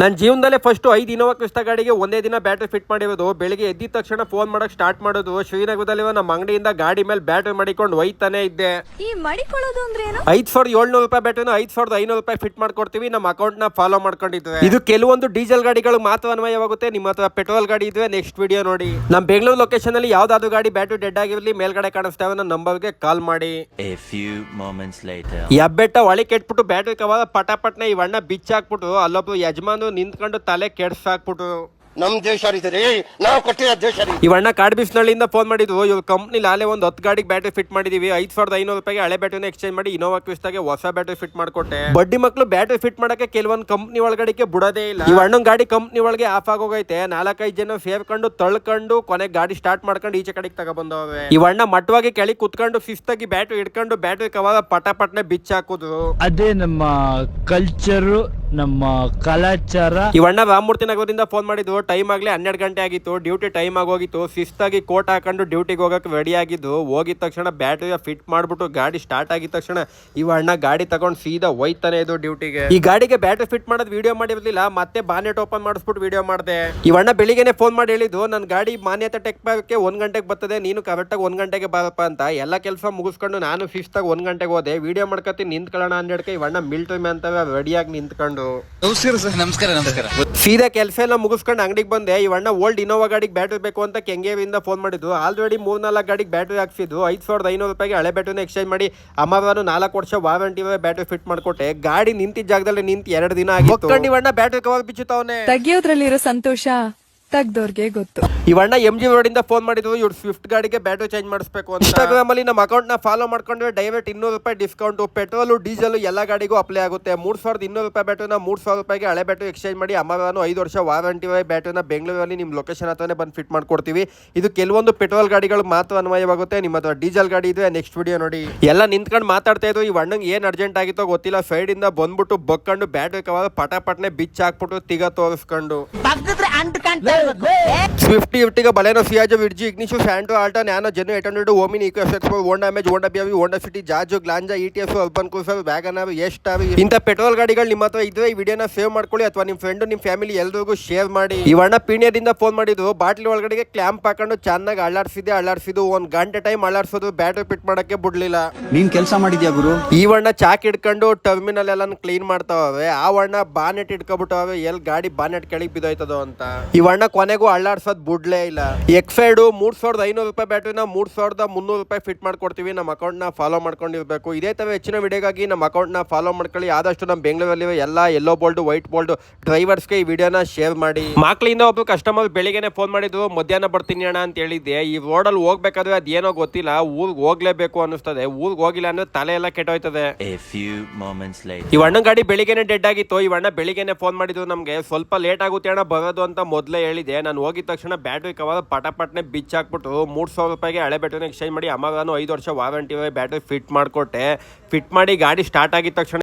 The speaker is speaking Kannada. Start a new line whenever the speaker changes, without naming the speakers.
ನನ್ನ ಜೀವನದಲ್ಲೇ ಫಸ್ಟ್ ಐದು ಇನೋವಾ ಕ್ರಿಸ್ತಾ ಗಾಡಿಗೆ ಒಂದೇ ದಿನ ಬ್ಯಾಟ್ರಿ ಫಿಟ್ ಮಾಡಿರೋದು. ಬೆಳಿಗ್ಗೆ ಎದ್ದಿದ ತಕ್ಷಣ ಫೋನ್ ಮಾಡೋಕೆ ಸ್ಟಾರ್ಟ್ ಮಾಡೋದು. ಶ್ರೀನಗರದಲ್ಲಿ ನಮ್ಮ ಅಂಗಡಿಯಿಂದ ಗಾಡಿ ಮೇಲೆ ಬ್ಯಾಟ್ರಿ ಮಾಡಿಕೊಂಡು ಒಯ್ತಾನೆ ಇದ್ದೆ.
ಈ ಮಡಿಕೊಳ್ಳೋದು ಅಂದ್ರೆ ಏನು?
ಐದ್ ಸಾವಿರದ ಏಳ್ನೂರು ರೂಪಾಯಿ ಬ್ಯಾಟ್ರಿನ ಐದ್ ಸಾವಿರದ ಐನೂರು ರೂಪಾಯಿ ಫಿಟ್ ಮಾಡ್ಕೊಡ್ತೀವಿ. ನಮ್ಮ ಅಕೌಂಟ್ನ ಫಾಲೋ ಮಾಡ್ಕೊಂಡಿದ್ದೆ ಇದು ಕೆಲವೊಂದು ಡೀಸೆಲ್ ಗಾಡಿಗಳು ಮಾತ್ರ ಅನ್ವಯವಾಗುತ್ತೆ. ನಿಮ್ಮ ಹತ್ರ ಪೆಟ್ರೋಲ್ ಗಾಡಿ ಇದ್ರೆ ನೆಕ್ಸ್ಟ್ ವಿಡಿಯೋ ನೋಡಿ. ನಮ್ಮ ಬೆಂಗಳೂರು ಲೊಕೇಶನ್ ಅಲ್ಲಿ ಯಾವ್ದಾದ್ರು ಗಾಡಿ ಬ್ಯಾಟ್ರಿ ಡೆಡ್ ಆಗಿರಲಿ ಮೇಲ್ಗಡೆ ಕಾಣಿಸ್ತಾ ನನ್ನ ನಂಬರ್ಗೆ ಕಾಲ್ ಮಾಡಿ. ಈ ಹಬ್ಬೆಟ್ಟ ಒಳಿ ಕೆಟ್ಬಿಟ್ಟು ಬ್ಯಾಟ್ರಿ ಕವರ್ ಪಟಾಪಟ್ನ ಈ ಅಣ್ಣ ಬಿಚ್ಚಾಕ್ಬಿಟ್ಟು ಅಲ್ಲೊಬ್ರು ಯಜಮಾನು ನಿಂತ್ಕೊಂಡು ತಲೆ ಕೆಡ್ಸಾಕ್ಬಿಟ್ಟು
ನಮ್ ದೇಶ ರೀ ನಾವು ಕೊಟ್ಟಿರೋ ದೇಶ ರೀ
ಇವಣ್ಣ ಕಾಡ್ ಬಿಸ್ನಳ್ಳಿಯಿಂದ ಫೋನ್ ಮಾಡಿದ್ವು ಇವ್ರ ಕಂಪ್ನಿಲಿ ಅಲ್ಲೇ ಒಂದು ಹತ್ತು ಗಾಡಿಗೆ ಬ್ಯಾಟ್ರಿ ಫಿಟ್ ಮಾಡಿದೀವಿ. ಐದ್ ಸಾವಿರದ ಐನೂರು ರೂಪಾಯಿಗೆ ಹಳೆ ಬ್ಯಾಟ್ರಿನ ಎಕ್ಸ್ಚೇಂಜ್ ಮಾಡಿ ಇನೋವಾ ಕ್ವಿಸ್ತಾಗೆ ಹೊಸ ಬ್ಯಾಟ್ರಿ ಫಿಟ್ ಮಾಡ್ಕೊಟ್ಟೆ. ಬಡ್ಡಿ ಮಕ್ಕಳು ಬ್ಯಾಟ್ರಿ ಫಿಟ್ ಮಾಡಕ್ಕೆ ಕೆಲವೊಂದು ಕಂಪ್ನಿ ಒಳಗಡೆಗೆ ಬಿಡೋದೇ ಇಲ್ಲ. ಈ ಅಣ್ಣನ್ ಗಾಡಿ ಕಂಪ್ನಿ ಒಳಗೆ ಆಫ್ ಆಗೋಗೈತೆ. ನಾಲ್ಕೈದು ಜನ ಸೇರ್ಕೊಂಡು ತಳ್ಕೊಂಡು ಕೊನೆಗೆ ಗಾಡಿ ಸ್ಟಾರ್ಟ್ ಮಾಡ್ಕೊಂಡು ಈಚೆ ಕಡೆಗೆ ತಗೊಬಂದವೆ ಈ ಅಣ್ಣ ಮಟ್ಟವಾಗಿ ಕೆಳಗೆ ಕುತ್ಕೊಂಡು ಶಿಸ್ತಾಗಿ ಬ್ಯಾಟ್ರಿ ಹಿಡ್ಕೊಂಡು ಬ್ಯಾಟ್ರಿ ಕವಾಗ ಪಟ ಪಟ್ನೆ ಬಿಚ್ಚಾಕೋದು
ಅದೇ ನಮ್ಮ ಕಲ್ಚರು ನಮ್ಮ ಕಲಾಚಾರ.
ಇವಣ್ಣ ರಾಮಮೂರ್ತಿ ನಗರದಿಂದ ಫೋನ್ ಮಾಡಿದ್ದು ಟೈಮ್ ಆಗಲಿ ಹನ್ನೆರಡು ಗಂಟೆ ಆಗಿತ್ತು. ಡ್ಯೂಟಿ ಟೈಮ್ ಆಗೋಗಿತ್ತು ಶಿಸ್ತಾಗಿ ಕೋಟ್ ಹಾಕೊಂಡು ಡ್ಯೂಟಿಗೆ ಹೋಗಕ್ಕೆ ರೆಡಿ ಆಗಿದ್ದು. ಹೋಗಿದ ತಕ್ಷಣ ಬ್ಯಾಟ್ರಿ ಫಿಟ್ ಮಾಡ್ಬಿಟ್ಟು ಗಾಡಿ ಸ್ಟಾರ್ಟ್ ಆಗಿದ ತಕ್ಷಣ ಇವಣ್ಣ ಗಾಡಿ ತಗೊಂಡು ಸೀದಾ ಹೋಯ್ತಾನೆ ಇದು ಡ್ಯೂಟಿಗೆ. ಈ ಗಾಡಿಗೆ ಬ್ಯಾಟ್ರಿ ಫಿಟ್ ಮಾಡೋದು ವಿಡಿಯೋ ಮಾಡಿರ್ಲಿಲ್ಲ. ಮತ್ತೆ ಬಾನೆಟ್ ಓಪನ್ ಮಾಡಿಸ್ಬಿಟ್ಟು ವಿಡಿಯೋ ಮಾಡಿದೆ. ಇವಣ್ಣ ಬೆಳಿಗ್ಗೆನೆ ಫೋನ್ ಮಾಡಿ ಹೇಳಿದ್ದು ನನ್ನ ಗಾಡಿ ಮಾನ್ಯತೆ ಟೆಕ್ ಬ್ಯಾಗ್ಗೆ ಒಂದ್ ಗಂಟೆಗೆ ಬರ್ತದೆ. ನೀನು ಕರೆಕ್ಟಾಗಿ ಒಂದ್ ಗಂಟೆಗೆ ಬರಪ್ಪ ಅಂತ. ಎಲ್ಲ ಕೆಲಸ ಮುಗಿಸ್ಕೊಂಡು ನಾನು ಶಿಸ್ತಾಗಿ ಒಂದ್ ಗಂಟೆಗೆ ಹೋದೆ. ವಿಡಿಯೋ ಮಾಡ್ಕೊತೀನಿ ನಿಂತ್ಕೊಳ್ಳೋಣ ಹನ್ನೆರಡಕ್ಕೆ ಇವಣ್ಣ ಮಿಲ್ಟ್ರಿ ಅಂತ ರೆಡಿಯಾಗಿ ನಿಂತ್ಕೊಂಡು.
ನಮಸ್ಕಾರ ನಮಸ್ಕಾರ.
ಸೀದಾ ಕೆಲಸ ಎಲ್ಲ ಮುಗಿಸ್ಕೊಂಡು ಅಂಗಡಿಗೆ ಬಂದೆ ಇವಣ್ಣ ಓಲ್ಡ್ ಇನೋವಾ ಗಾಡಿಗೆ ಬ್ಯಾಟ್ರಿ ಬೇಕು ಅಂತ ಕೆಂಗೇವಿಯಿಂದ ಫೋನ್ ಮಾಡಿದ್ದು. ಆಲ್ರೆಡಿ ಮೂರ್ನಾಲ್ಕು ಗಾಡಿಗೆ ಬ್ಯಾಟ್ರಿ ಹಾಕ್ಸಿದ್ದು. ಐದು ಸಾವಿರದ ಐನೂರು ರೂಪಾಯಿಗೆ ಹಳೆ ಬ್ಯಾಟ್ರಿನ ಎಕ್ಸ್ಚೇಂಜ್ ಮಾಡಿ ಅಮ್ಮವಾರು ನಾಲ್ಕು ವರ್ಷ ವಾರಂಟಿ ಬ್ಯಾಟ್ರಿ ಫಿಟ್ ಮಾಡ್ಕೊಟ್ಟೆ. ಗಾಡಿ ನಿಂತಿದ್ದ ಜಾಗದಲ್ಲಿ ನಿಂತು ಎರಡು ದಿನ ಆಗಿ ಇವಣ್ಣ ಬ್ಯಾಟ್ರಿ ಕವರ್ ಬಿಚ್ಚುತ್ತವನೇ
ತೆಗಿಯೋದ್ರಲ್ಲಿರೋ ಸಂತೋಷ. ತೆಗ್ದೋರ್ಗೆ ಗೊತ್ತು.
ಇವಣ್ಣ ಎಂ ಜಿ ಇಂದ ಫೋನ್ ಮಾಡಿದ್ರು ಇವ್ರು ಸ್ವಿಫ್ಟ್ ಗಾಡಿಗೆ ಬ್ಯಾಟ್ರಿ ಚೇಂಜ್ ಮಾಡಿಸ್ಬೇಕು ಅಂತ. ಇನ್ಸ್ಟಾಗ್ರಾಮ್ ಅಲ್ಲಿ ನಮ್ಮ ಅಕೌಂಟ್ನ ಫಾಲೋ ಮಾಡ್ಕೊಂಡ್ರೆ ಡೈರೆಕ್ಟ್ ಇನ್ನೂರು ರೂಪಾಯಿ ಡಿಸ್ಕೌಂಟ್ ಪೆಟ್ರೋಲ್ ಡೀಸೆಲ್ ಎಲ್ಲ ಗಾಡಿಗೂ ಅಪ್ಲೈ ಆಗುತ್ತೆ. ಮೂರ್ ಸಾವಿರದ ಇನ್ನೂರು ರೂಪಾಯಿ ಬ್ಯಾಟ್ರಿನ ಮೂರ್ ಸಾವಿರ ರೂಪಾಯಿಗೆ ಹಳೆ ಬ್ಯಾಟ್ರಿ ಎಕ್ಸ್ಚೇಂಜ್ ಮಾಡಿ ಅಮ್ಮನು ಐದು ವರ್ಷ ವಾರಂಟಿ ಬ್ಯಾಟ್ರಿನ ಬೆಂಗಳೂರಲ್ಲಿ ನಿಮ್ಮ ಲೊಕೇಶನ್ ಹತ್ರನೇ ಬಂದು ಫಿಟ್ ಮಾಡ್ಕೊಡ್ತೀವಿ. ಇದು ಕೆಲವೊಂದು ಪೆಟ್ರೋಲ್ ಗಾಡಿಗಳು ಮಾತ್ರ ಅನ್ವಯವಾಗುತ್ತೆ. ನಿಮ್ಮ ಹತ್ರ ಡೀಸೆಲ್ ಗಾಡಿ ಇದೆ ನೆಕ್ಸ್ಟ್ ವಿಡಿಯೋ ನೋಡಿ. ಎಲ್ಲ ನಿಂತ್ಕೊಂಡು ಮಾತಾಡ್ತಾ ಇದ್ರು. ಈ ಅಣ್ಣಂಗೆ ಏನ್ ಅರ್ಜೆಂಟ್ ಆಗಿತ್ತೋ ಗೊತ್ತಿಲ್ಲ. ಸೈಡ್ ಇಂದ ಬಂದ್ಬಿಟ್ಟು ಬಕ್ಕಂಡು ಬ್ಯಾಟ್ರಿ ಕವರ್ ಪಟ ಪಟ್ನೆ ಬಿಚ್ ಹಾಕ್ಬಿಟ್ಟು ತಿಗ ತೋರಿಸ್ಕೊಂಡು and can't tell. ಸ್ವಿಫ್ಟ್ ಇಫ್ಟಿಗ Baleno Ciaz ವಿಡ್ಜಿ Ignis Santro Alto Nano Zen eight hundred Omni equals ಎಕ್ಸ್ಪೋ ಹೋಂಡಾ ಮ್ಯಾಜ್ ಅವಿ ಬಿಯಾವಿ Honda City Jazz Glanza E ಟಿ ಎಸ್ ಅರ್ಬನ್ ಕೂಸ ವ್ಯಾಗನ್ ಎಷ್ಟ ಇಂಥ ಪೆಟ್ರೋಲ್ ಗಾಡಿಗಳು ನಿಮ್ಮ ಹತ್ರ ಇದ್ರೆ ಈ ವಿಡಿಯೋನ ಸೇವ್ ಮಾಡ್ಕೊಳ್ಳಿ ಅಥವಾ ನಿಮ್ಮ ಫ್ರೆಂಡ್ ನಿಮ್ಮ ಫ್ಯಾಮಿಲಿ ಎಲ್ರಿಗೂ ಶೇರ್ ಮಾಡಿ. ಇವಣ್ಣ ಪೀಣ್ಯದಿಂದ ಫೋನ್ ಮಾಡಿದ್ದು ಬಾಟ್ಲಿ ಒಳಗಡೆಗೆ ಕ್ಲ್ಯಾಂಪ್ ಹಾಕೊಂಡು ಚೆನ್ನಾಗಿ ಅಳ್ಳಾಡಿಸಿದೆ ಅಳ್ಳಾಡ್ಸಿದ್ದು ಒಂದ್ ಗಂಟೆ ಟೈಮ್ ಅಳ್ಳಾಡ್ಸೋದು ಬ್ಯಾಟ್ರಿ ಪಿಟ್ ಮಾಡಕ್ಕೆ ಬಿಡ್ಲಿಲ್ಲ.
ನೀನ್ ಕೆಲಸ ಮಾಡಿದ್ಯಾ ಗುರು?
ಈ ವಣ್ಣ ಚಾಕ್ ಹಿಡ್ಕೊಂಡು ಟರ್ಮಿನಲ್ ಎಲ್ಲ ಕ್ಲೀನ್ ಮಾಡ್ತಾವೆ ಆ ವಣ್ಣ ಬಾನೆಟ್ ಇಟ್ಕೊಬಿಟ್ಟವೆ ಎಲ್ ಗಾಡಿ ಬಾನೆಟ್ ಕೆಳಗೆ ಬಿದ್ದೋಯ್ತದೋ ಅಂತ. ಈ ವಣ್ಣ ಕೊನೆಗೂ ಅಳ್ಳಾಡ್ಸೋದ್ ಬಿಡ್ಲೇ ಇಲ್ಲ. ಎಕ್ಸೈಡು ಮೂರು ಸಾವಿರದ ಐನೂರು ರೂಪಾಯಿ ಬ್ಯಾಟ್ರಿನ ಮೂರು ಸಾವಿರದ ಮುನ್ನೂರು ರೂಪಾಯಿ ಫಿಟ್ ಮಾಡ್ಕೊಡ್ತೀವಿ. ನಮ್ಮ ಅಕೌಂಟ್ನ ನ ಫಾಲೋ ಮಾಡ್ಕೊಂಡಿರಬೇಕು. ಇದೇ ಥರ ಹೆಚ್ಚಿನ ವಿಡಿಯೋಗಾಗಿ ನಮ್ಮ ಅಕೌಂಟ್ನ ನ ಫಾಲೋ ಮಾಡ್ಕೊಳ್ಳಿ. ಆದಷ್ಟು ನಮ್ಮ ಬೆಂಗಳೂರಲ್ಲಿ ಎಲ್ಲ ಎಲ್ಲೋ ಬೋಲ್ಡ್ ವೈಟ್ ಬೋಲ್ಡ್ ಡ್ರೈವರ್ಸ್ಗೆ ಈ ವಿಡಿಯೋನ ಶೇರ್ ಮಾಡಿ. ಮಕ್ಕಳಿಂದ ಒಬ್ಬ ಕಸ್ಟಮರ್ ಬೆಳಿಗ್ಗೆನೆ ಫೋನ್ ಮಾಡಿದ್ರು ಮಧ್ಯಾಹ್ನ ಬರ್ತೀನಿ ಅಣ್ಣ ಅಂತ ಹೇಳಿದ್ದೆ. ಈ ರೋಡಲ್ಲಿ ಹೋಗ್ಬೇಕಾದ್ರೆ ಅದೇನೋ ಗೊತ್ತಿಲ್ಲ. ಊರಿಗೆ ಹೋಗ್ಲೇಬೇಕು ಅನ್ನಿಸ್ತದೆ. ಊರಿಗೆ ಹೋಗಿಲ್ಲ ಅಂದ್ರೆ ತಲೆ ಎಲ್ಲ ಕೆಟ್ಟೋಯ್ತದೆ. ಈ ಅಣ್ಣನ ಗಾಡಿ ಬೆಳಿಗ್ಗೆನೆ ಡೆಡ್ ಆಗಿತ್ತು. ಈ ಅಣ್ಣ ಬೆಳಿಗ್ಗೆನೆ ಫೋನ್ ಮಾಡಿದ್ರು ನಮಗೆ. ಸ್ವಲ್ಪ ಲೇಟ್ ಆಗುತ್ತೆ ಅಣ್ಣ ಬರೋದು ಅಂತ ಮೊದಲೇ ಹೇಳಿದೆ ನಾನು ಹೋಗಿದ ತಕ್ಷಣ ಬ್ಯಾಟ್ರಿ ಕವರ್ ಪಟಪಟ್ನೆ ಬಿಚ್ ಹಾಕ್ಬಿಟ್ಟು ಮೂರು ಸಾವಿರ ರೂಪಾಯಿಗೆ ಹಳೆ ಬ್ಯಾಟ್ರಿನ ಎಕ್ಸ್ಚೇಂಜ್ ಮಾಡಿ ಅಮ್ಮಗಾನು ಐದು ವರ್ಷ ವಾರಂಟಿ ಬ್ಯಾಟ್ರಿ ಫಿಟ್ ಮಾಡಿಕೊಟ್ಟೆ. ಫಿಟ್ ಮಾಡಿ ಗಾಡಿ ಸ್ಟಾರ್ಟ್ ಆಗಿದ ತಕ್ಷಣ